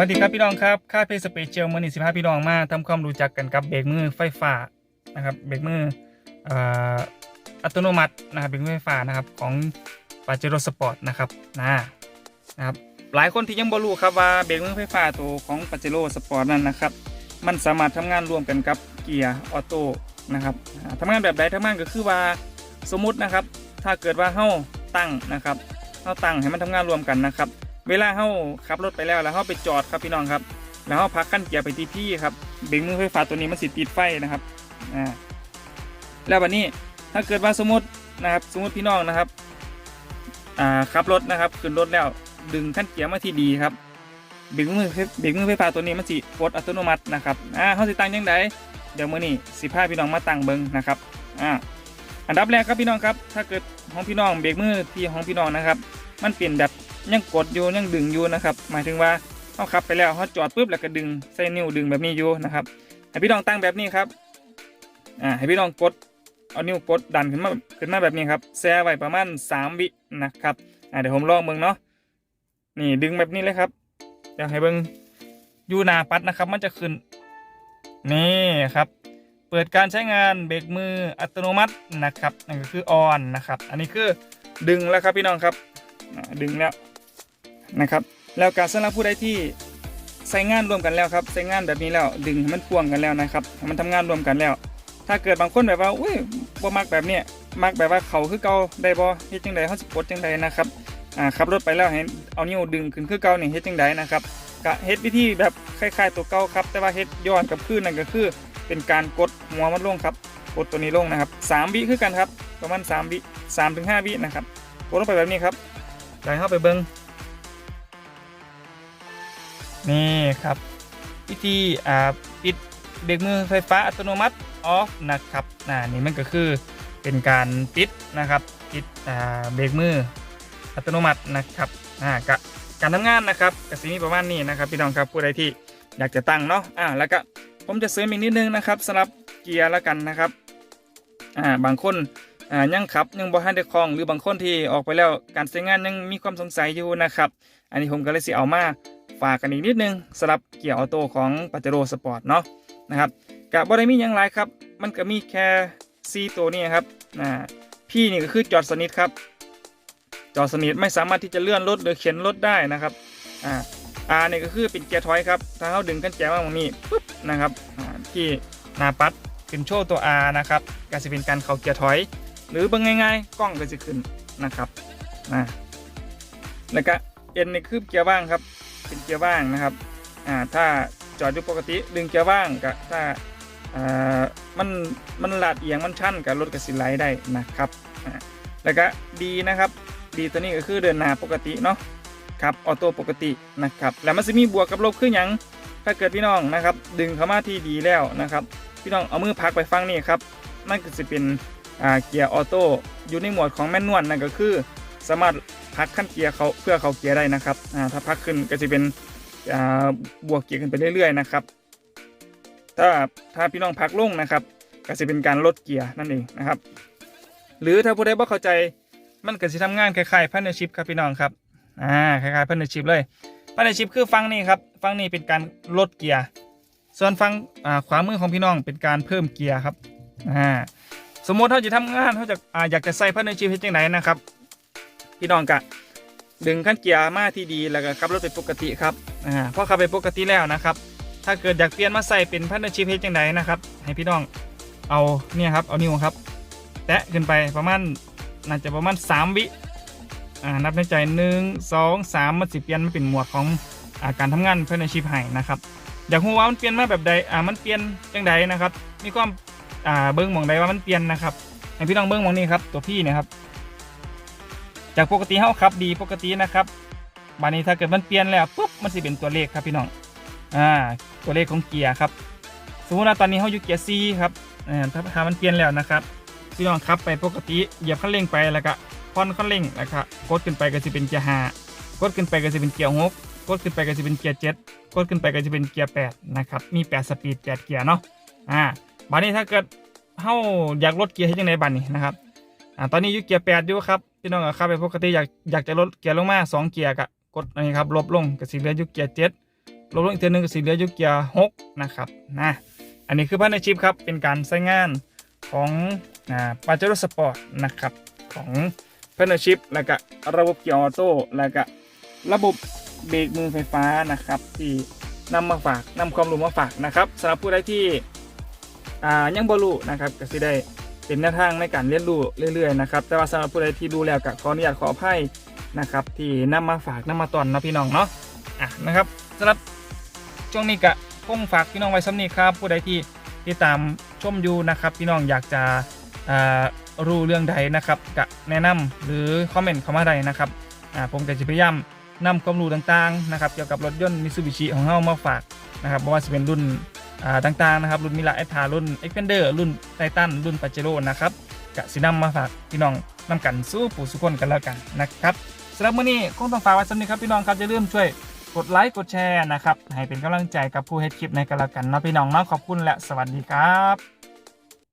วัสดีครับพี่น้องครับ ค่าเพจสเปเชียลมือหนี่งสิบห้าพี่น้องมาทำความรู้จักกันกับเบรกมือไฟฟ้านะครับเบรกมืออัตโนมัตินะครับเบรกมือไฟฟ้านะครับของปาเจโร่สปอร์ตนะครับนะนะครับหลายคนที่ยังบ่รู้ครับว่าเบรกมือไฟฟ้าตัวของปาเจโร่สปอร์ตนั้นนะครับมันสามารถทำงานร่วมกันกับเกียร์ออโต้นะครับอ่าทำงานแบบใดทำงานก็คือว่าสมมุตินะครับ ถ้าเกิดว่าเฮ้าตั้งนะครับเฮ้าตั้งให้มันทำงานรวมกันนะครับ เวลาเฮาขับรถไปแล้วแล้วเฮาไปจอดครับพี่น้องครับ แล้วเฮาพักขั้นเกียร์ไปที่พี่ครับเบรกมือไฟฟ้าตัวนี้มันสิติดไฟนะครับอ่าแล้ววันนี้ถ้าเกิดว่าสมมตินะครับสมมติพี่น้องนะครับอ่าขับรถนะครับขึ้นรถแล้วดึงขั้นเกียร์มาที่ดีครับเบรกมือเบรกมือไฟฟ้าตัวนี้มันสิกดอัตโนมัตินะครับอ่าเฮาสิตั้งยังไงเดี๋ยวมื้อนี้สิพาพี่น้องมาตั้งเบิ่งนะครับอ่าอันดับแรกครับพี่น้องครับ ถ้าเกิดของพี่น้องเบรกมือที่ของพี่น้องนะครับ มันเปลี่ยนแบบ ยังกดอยู่ยังดึงอยู่นะครับ หมายถึงว่าเขาขับไปแล้วเขาจอดปุ๊บแล้วก็ดึงใส่นิ้วดึงแบบนี้อยู่นะครับให้พี่น้องตั้งแบบนี้ครับอ่าให้พี่น้องกดเอานิ้วกดดันขึ้นมาขึ้นมาแบบนี้ครับแช่ไว้ประมาณ3วินะครับอ่าเดี๋ยวผมลองเบิ่งเนาะนี่ดึงแบบนี้เลยครับอยากให้เบิ่งอยู่หน้าปัดนะครับ มันจะขึ้นนี่ครับเปิดการใช้งานเบรกมืออัตโนมัตินะครับนั่นก็คือออนนะครับ อันนี้คือดึงแล้วครับพี่น้องครับดึงแล้ว นะครับ แล้วการสำหรับผู้ใดที่ใช้งานรวมกันแล้วครับใช้งานแบบนี้แล้วดึงให้มันพ่วงกันแล้วนะครับให้มันทำงานรวมกันแล้ว ถ้าเกิดบางคนแบบว่าอุ้ยบ่มักแบบเนี้ยมักแบบว่าเขาคือเก่าได้บ่เฮ็ดจังไดเฮาสิกดจังไดนะครับอ่าขับรถไปแล้วให้เอานิ้วดึงขึ้นคือเกานี่เฮ็ดจังไดนะครับก็เฮ็ดวิธีแบบคล้ายๆตัวเก่าครับ แต่ว่าเฮ็ดย้อนกับคืนนั่นก็คือ เป็นการกดหัวมันลงครับกดตัวนี้ลงนะครับสามวิคือกันครับประมาณสามวิสามถึงห้าวินะครับกดลงไปแบบนี้ครับได้เข้าไปเบิง นี่ครับวิธีอ่าปิดเบรกมือไฟฟ้าอัตโนมัติออฟนะครับน่านี่มันก็คือเป็นการปิดนะครับปิดอ่าเบรกมืออัตโนมัตินะครับอ่ากะการทำงานนะครับกสิมีประมาณนี้นะครับพี่น้องครับผู้ใดที่อยากจะตั้งเนาะอ่าแล้วก็ผมจะเสริมอีกนิดนึงนะครับสำหรับเกียร์แล้วกันนะครับอ่าบางคนอ่ายังขับยังบ่ทันได้คลองหรือบางคนที่ออกไปแล้วการใช้งานยังมีความสงสัยอยู่นะครับ อันนี้ผมก็เลยสิเอามา ฝากกันอีกนิดนึงสำหรับเกียร์ออโต้ของปัจจโรสปอร์ตเนาะนะครับกับบ่ได้มียังหลายครับ มันก็มีแค่ซีตัวนี้ครับอ่าพี่นี่ก็คือจอดสนิทครับ จอดสนิทไม่สามารถที่จะเลื่อนรถหรือเข็นรถได้นะครับอ่าอานี่ยก็คือเป็นเกียร์ถอยครับถ้าเขาดึงกันแจมาตรงนี้ปุ๊บนะครับที่นาปัดขึ้นโชว์ตัว R นะครับก็จะเป็นการเข้าเกียร์ถอย หรือเบิ่งง่ายๆ กล้องก็จะขึ้นนะครับนะแล้วก็เอ็นในคือเกียร์ว่างครับ เป็นเกียร์ว่างนะครับอ่าถ้าจอดอยู่ปกติดึงเกียร์ว่างก็ถ้าอ่ามันมันลาดเอียงมันชันกับรถกระสิไลได้นะครับอ่าแล้วก็ดีนะครับดีตัวนี้ก็คือเดินหน้าปกติเนาะครับออโต้ปกตินะครับแล้วมันจะมีบวกกับลบคืออย่างถ้าเกิดพี่น้องนะครับ ดึงเข้ามาที่ดีแล้วนะครับ พี่น้องเอามือพักไปฟังนี่ครับมันก็จะเป็นอ่าเกียร์ออโต้อยู่ในหมวดของแมนนวลนั่นก็คือ สามารถพักขั้นเกียร์เขาเพื่อเขาเกียร์ได้นะครับถ้าพักขึ้นก็จะเป็นบวกเกียร์ขึ้นไปเรื่อยๆนะครับ ถ้าถ้าพี่น้องพักลงนะครับ ก็จะเป็นการลดเกียร์นั่นเองนะครับ หรือถ้าผู้ใดบ่เข้าใจมันก็จะทำงานคล้ายๆพันธุ์ชิพครับพี่น้องครับอ่าคล้ายๆพันธุ์ชิพเลยพันธุ์ชิพคือฟังนี่ครับฟังนี่เป็นการลดเกียร์ส่วนฟังขวามือของพี่น้องเป็นการเพิ่มเกียร์ครับอ่าสมมติเขาจะทำงานเขาจะอาอยากจะใส่พันในชีวิตจังไหนนะครับ พี่น้องกะดึงขั้นเกียร์มาที่ดีแล้วก็ขับรถไปปกติครับอ่าพอขับไปปกติแล้วนะครับ ถ้าเกิดอยากเปลี่ยนมาใส่เป็นพันในชีวิตจังไหนะครับ ให้พี่น้องเอาเนี่ยครับเอานิ้วครับ แตะขึ้นไปประมาณน่าจะประมาณ 3 วิอ่านับในใจหนึ่งสองสามมันสิเปลี่ยนมาเป็นหมวดของอาการทำงานพันในชีพให้นะครับอยากรู้ว่ามันเปลี่ยนมาแบบใดอ่ามันเปลี่ยนจังใดนะครับ มีความอ่าเบิ้งมองใดว่ามันเปลี่ยนนะครับให้พี่น้องเบิ้งมองนี้ครับตัวพี่นะครับ จากปกติเฮาขับดีปกตินะครับบานนี้ถ้าเกิดมันเปลี่ยนแล้วปุ๊บมันสิเป็นตัวเลขครับพี่น้องอ่าตัวเลขของเกียร์ครับสมมติว่าตอนนี้เฮาอยู่เกียร์ C ครับอ่าถ้าถ้ามันเปลี่ยนแล้วนะครับพี่น้องขับไปปกติเหยียบคันเร่งไปแล้วก็ผ่อนคันเร่งแล้วก็กดขึ้นไปก็จะเป็นเกียร์5กดขึ้นไปก็จะเป็นเกียร์6กดขึ้นไปก็จะเป็นเกียร์7กดขึ้นไปก็จะเป็นเกียร์8นะครับมี8สปีด8เกียร์เนาะอ่าบัดนี้ถ้าเกิดเฮาอยากลดเกียร์ให้ยังไงบัดนี้นะครับอ่าตอนนี้อยู่เกียร์แปดอยู่ครับ พี่น้องก็ขับไปปกติอยากอยากจะลดเกียร์ลงมาสองเกียร์ก็กดอันนี้ครับลบลงก็สิเหลืออยู่เกียร์เจ็ดลดลงอีกเทีนึงก็สีเหลืออยู่เกียร์หกนะครับนะอันนี้คือภายในชิปครับเป็นการใช้งานของอ่าปาเจโร่สปอร์ตนะครับของภายในชิปแล้วก็ระบบเกียร์ออโต้แล้วก็ระบบเบรกมือไฟฟ้านะครับ ที่นำมาฝากนำความรู้มาฝากนะครับสำหรับผู้ใดที่อ่ายังบรูนะครับก็สิได้ เป็นแนวทางในการเรียนรู้เรื่อยๆนะครับแต่ว่าสำหรับผู้ใดที่ดูแล้วก็ขออนุญาตขออภัยนะครับ ที่นำมาฝากนำมาตอนนะพี่น้องเนาะอะนะครับสำหรับช่วงนี้ก็คงฝากพี่น้องไว้สำนี้ครับ ผู้ใดที่ติดตามชมอยู่นะครับ พี่น้องอยากจะอ่ารู้เรื่องใดนะครับก็แนะนำหรือคอมเมนต์เข้ามาได้นะครับอ่าผมก็จะพยายามนำความรู้ต่างๆนะครับเกี่ยวกับรถยนต์มิซูบิชิของเฮามาฝากนะครับไม่ว่าจะเป็นรุ่น ต่างๆนะครับรุ่นมิลาเอทารุ่นเอ็กเพนเดอร์รุ่นไททันรุ่นปาเจโร่นะครับกะสินำมาฝากพี่น้องนำกันสู้ผู้สุคนกันแล้วกันนะครับสำหรับมื้อนี้คงต้องฝากไว้สำนึกครับพี่น้องครับจะเริ่มช่วยกดไลค์กดแชร์นะครับให้เป็นกำลังใจกับผู้เฮ็ดคลิปในกันแล้วกันเนาะพี่น้องเนาะขอบคุณและสวัสดีครับ